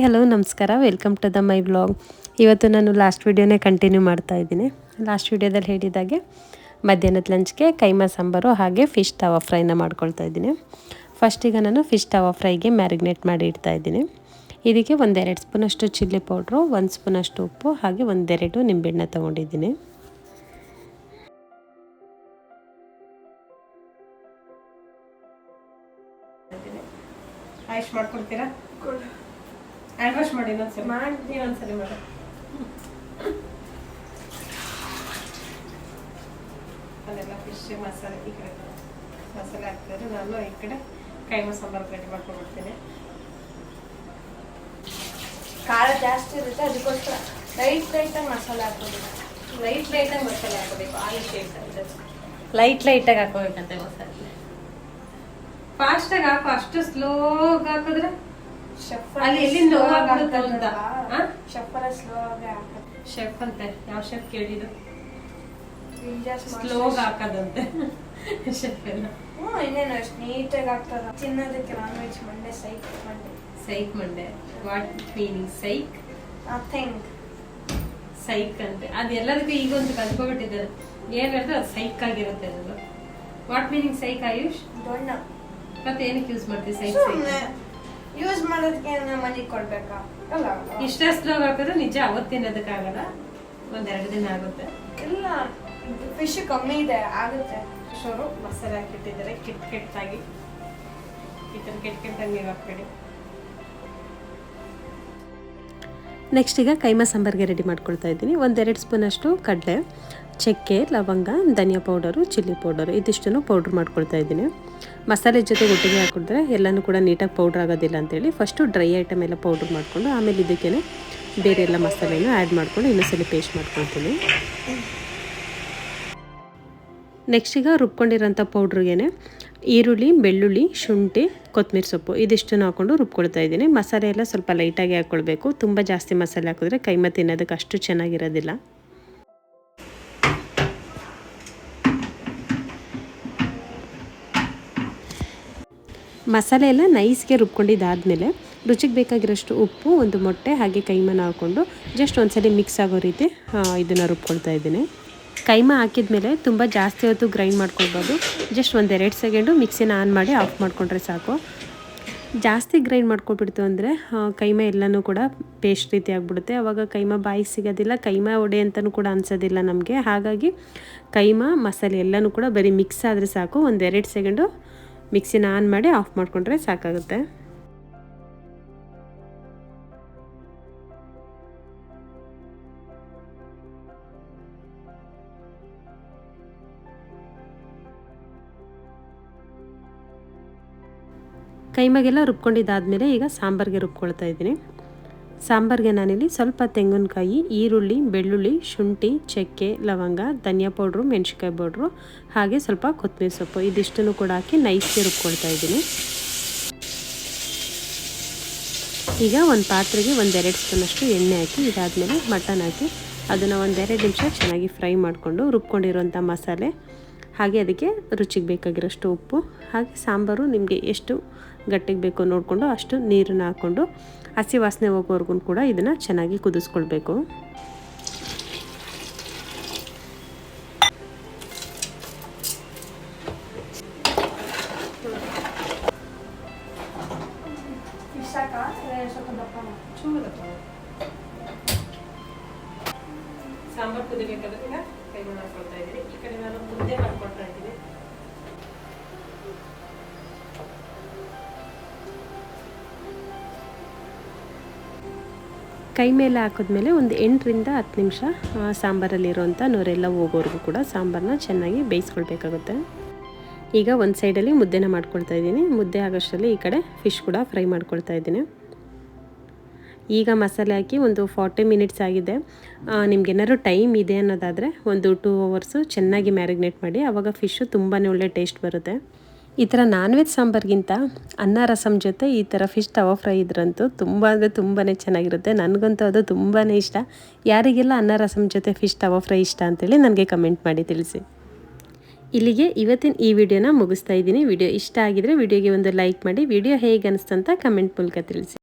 Hi hello ನಮಸ್ಕಾರ. Welcome to the my vlog ಇವತ್ತು ನಾನು ಲಾಸ್ಟ್ ವೀಡಿಯೋನೇ ಕಂಟಿನ್ಯೂ ಮಾಡ್ತಾ ಇದ್ದೀನಿ. ಲಾಸ್ಟ್ ವೀಡಿಯೋದಲ್ಲಿ ಹೇಳಿದಾಗೆ ಮಧ್ಯಾಹ್ನದ ಲಂಚ್ಗೆ ಕೈಮಾ ಸಾಂಬಾರು ಹಾಗೆ ಫಿಶ್ ತವಾ ಫ್ರೈನ ಮಾಡ್ಕೊಳ್ತಾ ಇದ್ದೀನಿ. ಫಸ್ಟಿಗೆ ನಾನು ಫಿಶ್ ತವಾ ಫ್ರೈಗೆ ಮ್ಯಾರಿನೇಟ್ ಮಾಡಿ ಇಡ್ತಾ ಇದ್ದೀನಿ. ಇದಕ್ಕೆ ಒಂದೆರಡು ಸ್ಪೂನಷ್ಟು ಚಿಲ್ಲಿ ಪೌಡ್ರು ಒಂದು ಸ್ಪೂನಷ್ಟು ಉಪ್ಪು ಹಾಗೆ ಒಂದೆರಡು ನಿಂಬೆಹಣ್ಣು ತೊಗೊಂಡಿದ್ದೀನಿ. ಆಯ್ಸ್ ಮಾಡ್ಕೊಡ್ತೀರಾ? ಹ್ಯಾಂಡ್ ವಾಶ್ ಮಾಡಿ ಇನ್ನೊಂದ್ಸರಿ. ಮಾಡಿ. ಒಂದ್ಸರಿ ಮಾಡಿ. ಅದೆಲ್ಲ ಫಿಶ್ ಮಸಾಲೆ ಈ ಕಡೆ ಮಸಾಲೆ ಹಾಕ್ತಾರೆ ನಾನು ಈ ಕಡೆ ಕೈಮ ಸಾಂಬಾರು ರೆಡಿ ಮಾಡ್ಕೊಂಡ್ಬಿಡ್ತೀನಿ. ಖಾರ ಜಾಸ್ತಿ ಇರುತ್ತೆ ಅದಕ್ಕೋಸ್ಕರ ಲೈಟ್ ಲೈಟಾಗಿ ಮಸಾಲೆ ಹಾಕೋಬೇಕು ಲೈಟ್ ಲೈಟಾಗಿ ಮಸಾಲೆ ಹಾಕೋಬೇಕು ಆಯಿಲ್ ಲೈಟ್ ಲೈಟಾಗಿ ಹಾಕೋಬೇಕಂತೆ ಮಸಾಲೆ. ಫಾಸ್ಟಾಗಿ ಹಾಕೋ ಅಷ್ಟು ಸ್ಲೋಗಿ ಹಾಕಿದ್ರೆ ಅಲ್ಲಿ ಎಲ್ಲಿಂದ ನೋವು ಆಗ್ಬಿಡುತ್ತೆ ಅಂತ? ಶೆಫರ ಸ್ಲೋ ಆಗಿ ಹಾಕೋದು ಶೆಫ್ ಅಂತೆ ಯಾವ ಶೆಫ್ ಕೇಳಿದ್ದು? ಸ್ಲೋಗ್ ಹಾಕೋದಂತೆ. ಶೆಫ್ ಎಲ್ಲ. ಹ್ಞೂ ಇನ್ನೇನು ಅಷ್ಟು ನೀಟಾಗಿ ಆಗ್ತದ. ತಿನ್ನೋದಕ್ಕೆ ನಾನ್ ವೆಜ್ ಮಂಡೆ ಸೈಕ್ ಮಂಡೆ. Psych Monday. What meaning psych? Nothing psych ಅಂತೆ. ಅದು ಎಲ್ಲದಕ್ಕೂ ಈಗ ಒಂದು ಕಲ್ತ್ಕೊಬಿಟ್ಟಿದ್ದಾರೆ ಏನ್ ಹೇಳಿದ್ರೆ ಅದು ಸೈಕ್ ಆಗಿರುತ್ತೆ ಅದು ವಾಟ್ ಮೀನಿಂಗ್ ಸೈಕ್ ಆಯುಷ್? ದೊಡ್ಡ ಮತ್ತೆ ಏನಕ್ಕೆ ಯೂಸ್ ಮಾಡ್ತೀವಿ ಸೈಕ್? ಸೈಕ್ ಯೂಸ್ ಮಾಡೋದಕ್ಕೆ ಮನೆಗೆ ಕೊಡ್ಬೇಕಾ? ಅಲ್ಲ ಇಷ್ಟೇ ಸ್ಲೋಗ್ ಹಾಕಿದ್ರೆ ನಿಜ ಅವತ್ತು ತಿನ್ನೋದಕ್ಕಾಗಲ್ಲ. ಒಂದೆರಡು ದಿನ ಆಗುತ್ತೆ. ಇಲ್ಲ ಫಿಶ್ ಕಮ್ಮಿ ಇದೆ ಆಗುತ್ತೆ. ಶೋರು ಮಸಾಲೆ ಹಾಕಿಟ್ಟಿದ್ದಾರೆ ಕೆಟ್ಟ ಕೆಟ್ಟಾಗಿ. ಈ ಥರ ಕೆಟ್ಟ ಕೆಟ್ಟಾಗಿ ನೀರು ಹಾಕ್ಬೇಡಿ. ನೆಕ್ಸ್ಟ್ ಈಗ ಕೈಮಾ ಸಾಂಬಾರಿಗೆ ರೆಡಿ ಮಾಡ್ಕೊಳ್ತಾ ಇದ್ದೀನಿ. ಒಂದೆರಡು ಸ್ಪೂನಷ್ಟು ಕಡಲೆ ಚಕ್ಕೆ, ಲವಂಗ, ಧನಿಯಾ ಪೌಡರು ಚಿಲ್ಲಿ ಪೌಡರು ಇದಿಷ್ಟನ್ನು ಪೌಡ್ರ್ ಮಾಡ್ಕೊಳ್ತಾ ಇದ್ದೀನಿ. ಮಸಾಲೆ ಜೊತೆ ಒಟ್ಟಿಗೆ ಹಾಕಿದ್ರೆ ಎಲ್ಲನೂ ಕೂಡ ನೀಟಾಗಿ ಪೌಡ್ರ್ ಆಗೋದಿಲ್ಲ ಅಂತೇಳಿ ಫಸ್ಟು ಡ್ರೈ ಐಟಮ್ ಎಲ್ಲ ಪೌಡ್ರ್ ಮಾಡಿಕೊಂಡು ಆಮೇಲೆ ಇದಕ್ಕೇ ಬೇರೆ ಎಲ್ಲ ಮಸಾಲೆನ ಆ್ಯಡ್ ಮಾಡ್ಕೊಂಡು ಇನ್ನೊಂದ್ಸಲಿ ಪೇಸ್ಟ್ ಮಾಡ್ಕೊಳ್ತೀನಿ. ನೆಕ್ಸ್ಟ್ ಈಗ ರುಬ್ಕೊಂಡಿರೋಂಥ ಪೌಡ್ರಿಗೆ ಈರುಳ್ಳಿ, ಬೆಳ್ಳುಳ್ಳಿ, ಶುಂಠಿ, ಕೊತ್ತಂಬರಿ ಸೊಪ್ಪು ಇದಿಷ್ಟನ್ನು ಹಾಕ್ಕೊಂಡು ರುಬ್ಕೊಳ್ತಾ ಇದ್ದೀನಿ. ಮಸಾಲೆ ಎಲ್ಲ ಸ್ವಲ್ಪ ಲೈಟಾಗಿ ಹಾಕ್ಕೊಳ್ಬೇಕು ತುಂಬ ಜಾಸ್ತಿ ಮಸಾಲೆ ಹಾಕಿದ್ರೆ ಕೈಮ ತಿನ್ನೋದಕ್ಕೆ ಅಷ್ಟು ಚೆನ್ನಾಗಿರೋದಿಲ್ಲ. ಮಸಾಲೆ ಎಲ್ಲ ನೈಸ್ಗೆ ರುಬ್ಕೊಂಡಿದ್ದಾದಮೇಲೆ ರುಚಿಗೆ ಬೇಕಾಗಿರೋಷ್ಟು ಉಪ್ಪು, ಒಂದು ಮೊಟ್ಟೆ, ಹಾಗೆ ಕೈಮನ ಹಾಕ್ಕೊಂಡು ಜಸ್ಟ್ ಒಂದ್ಸಲಿ ಮಿಕ್ಸ್ ಆಗೋ ರೀತಿ ಇದನ್ನು ರುಬ್ಕೊಳ್ತಾ ಇದ್ದೀನಿ. ಕೈಮ ಹಾಕಿದ್ಮೇಲೆ ತುಂಬ ಜಾಸ್ತಿ ಹೊತ್ತು ಗ್ರೈಂಡ್ ಮಾಡ್ಕೊಳ್ಬೋದು ಜಸ್ಟ್ ಒಂದೆರಡು ಸೆಕೆಂಡು ಮಿಕ್ಸಿನ ಆನ್ ಮಾಡಿ ಆಫ್ ಮಾಡಿಕೊಂಡ್ರೆ ಸಾಕು. ಜಾಸ್ತಿ ಗ್ರೈಂಡ್ ಮಾಡ್ಕೊಬಿಡ್ತು ಅಂದರೆ ಕೈಮ ಎಲ್ಲನೂ ಕೂಡ ಪೇಸ್ಟ್ ರೀತಿ ಆಗಿಬಿಡುತ್ತೆ. ಆವಾಗ ಕೈಮ ಬಾಯಿಗೆ ಸಿಗೋದಿಲ್ಲ, ಕೈಮ ಒಡೆ ಅಂತಲೂ ಕೂಡ ಅನ್ಸೋದಿಲ್ಲ ನಮಗೆ. ಹಾಗಾಗಿ ಕೈಮ, ಮಸಾಲೆ ಎಲ್ಲನೂ ಕೂಡ ಬರೀ ಮಿಕ್ಸ್ ಆದರೆ ಸಾಕು. ಒಂದೆರಡು ಸೆಕೆಂಡು ಮಿಕ್ಸಿನ ಆನ್ ಮಾಡಿ ಆಫ್ ಮಾಡಿಕೊಂಡ್ರೆ ಸಾಕಾಗುತ್ತೆ. ಕೈಮಗೆಲ್ಲ ರುಬ್ಕೊಂಡಿದ್ದಾದಮೇಲೆ ಈಗ ಸಾಂಬಾರಿಗೆ ರುಬ್ಕೊಳ್ತಾ ಇದ್ದೀನಿ. ಸಾಂಬಾರಿಗೆ ನಾನಿಲ್ಲಿ ಸ್ವಲ್ಪ ತೆಂಗಿನಕಾಯಿ, ಈರುಳ್ಳಿ, ಬೆಳ್ಳುಳ್ಳಿ, ಶುಂಠಿ, ಚಕ್ಕೆ, ಲವಂಗ, ಧನಿಯಾ ಪೌಡ್ರು, ಮೆಣಸಿನ್ಕಾಯಿ ಪೌಡ್ರು, ಹಾಗೆ ಸ್ವಲ್ಪ ಕೊತ್ತಂಬರಿ ಸೊಪ್ಪು. ಇದಿಷ್ಟನ್ನು ಕೂಡ ಹಾಕಿ ನೈಸ್ಗೆ ರುಬ್ಕೊಳ್ತಾ ಇದ್ದೀನಿ. ಈಗ ಒಂದು ಪಾತ್ರೆಗೆ ಒಂದೆರಡು ಸ್ಪೂನಷ್ಟು ಎಣ್ಣೆ ಹಾಕಿ, ಇದಾದಮೇಲೆ ಮಟನ್ ಹಾಕಿ, ಅದನ್ನು ಒಂದೆರಡು ನಿಮಿಷ ಚೆನ್ನಾಗಿ ಫ್ರೈ ಮಾಡಿಕೊಂಡು ರುಬ್ಕೊಂಡಿರುವಂಥ ಮಸಾಲೆ. ಹಾಗೆ ಅದಕ್ಕೆ ರುಚಿಗೆ ಬೇಕಾಗಿರೋಷ್ಟು ಉಪ್ಪು, ಹಾಗೆ ಸಾಂಬಾರು ನಿಮಗೆ ಎಷ್ಟು ಗಟ್ಟಿಗೆ ಬೇಕೋ ನೋಡಿಕೊಂಡು ಅಷ್ಟು ನೀರನ್ನು ಹಾಕ್ಕೊಂಡು ಹಸಿ ವಾಸನೆ ಹೋಗೋವರೆಗೂ ಕೂಡ ಇದನ್ನು ಚೆನ್ನಾಗಿ ಕುದಿಸ್ಕೊಳ್ಬೇಕು. ಸಾಂಬಾರು ಕುದಿಬೇಕಾದ್ರೆ ಈಗ ಕೊಡ್ತಾ ಇದ್ದೀನಿ ಈ ಕಡೆ ನಾನು ಮುದ್ದೆ ಮಾಡ್ಕೊಳ್ತಾ ಇದ್ದೀನಿ. ಕೈ ಮೇಲೆ ಹಾಕಿದ್ಮೇಲೆ ಒಂದು ಎಂಟರಿಂದ ಹತ್ತು ನಿಮಿಷ ಸಾಂಬಾರಲ್ಲಿರುವಂಥ ನೋರೆಲ್ಲ ಹೋಗೋವರೆಗೂ ಕೂಡ ಸಾಂಬಾರನ್ನ ಚೆನ್ನಾಗಿ ಬೇಯಿಸ್ಕೊಳ್ಬೇಕಾಗುತ್ತೆ. ಈಗ ಒಂದು ಸೈಡಲ್ಲಿ ಮುದ್ದೆನ ಮಾಡ್ಕೊಳ್ತಾ ಇದ್ದೀನಿ. ಮುದ್ದೆ ಆಗೋಷ್ಟರಲ್ಲಿ ಈ ಕಡೆ ಫಿಶ್ ಕೂಡ ಫ್ರೈ ಮಾಡ್ಕೊಳ್ತಾ ಇದ್ದೀನಿ. ಈಗ ಮಸಾಲೆ ಹಾಕಿ ಒಂದು ಫಾರ್ಟಿ ಮಿನಿಟ್ಸ್ ಆಗಿದೆ. ನಿಮ್ಗೇನಾದ್ರು ಟೈಮ್ ಇದೆ ಅನ್ನೋದಾದರೆ ಒಂದು ಟೂ ಅವರ್ಸು ಚೆನ್ನಾಗಿ ಮ್ಯಾರಿನೇಟ್ ಮಾಡಿ ಆವಾಗ ಫಿಶ್ಶು ತುಂಬಾ ಒಳ್ಳೆ ಟೇಸ್ಟ್ ಬರುತ್ತೆ. ಈ ಥರ ನಾನ್ ವೆಜ್ ಸಾಂಬಾರ್ಗಿಂತ ಅನ್ನ ರಸಮ್ ಜೊತೆ ಈ ಥರ ಫಿಶ್ ತವಾ ಫ್ರೈ ಇದ್ರಂತೂ ತುಂಬ ಅಂದರೆ ತುಂಬಾ ಚೆನ್ನಾಗಿರುತ್ತೆ. ನನಗಂತೂ ಅದು ತುಂಬಾ ಇಷ್ಟ. ಯಾರಿಗೆಲ್ಲ ಅನ್ನ ರಸಮ್ ಜೊತೆ ಫಿಶ್ ತವಾ ಫ್ರೈ ಇಷ್ಟ ಅಂತೇಳಿ ನನಗೆ ಕಮೆಂಟ್ ಮಾಡಿ ತಿಳಿಸಿ. ಇಲ್ಲಿಗೆ ಇವತ್ತಿನ ಈ ವಿಡಿಯೋನ ಮುಗಿಸ್ತಾ ಇದ್ದೀನಿ. ವಿಡಿಯೋ ಇಷ್ಟ ಆಗಿದ್ರೆ ವಿಡಿಯೋಗೆ ಒಂದು ಲೈಕ್ ಮಾಡಿ. ವಿಡಿಯೋ ಹೇಗೆ ಅನಿಸ್ತಂತ ಕಮೆಂಟ್ ಮೂಲಕ ತಿಳಿಸಿ.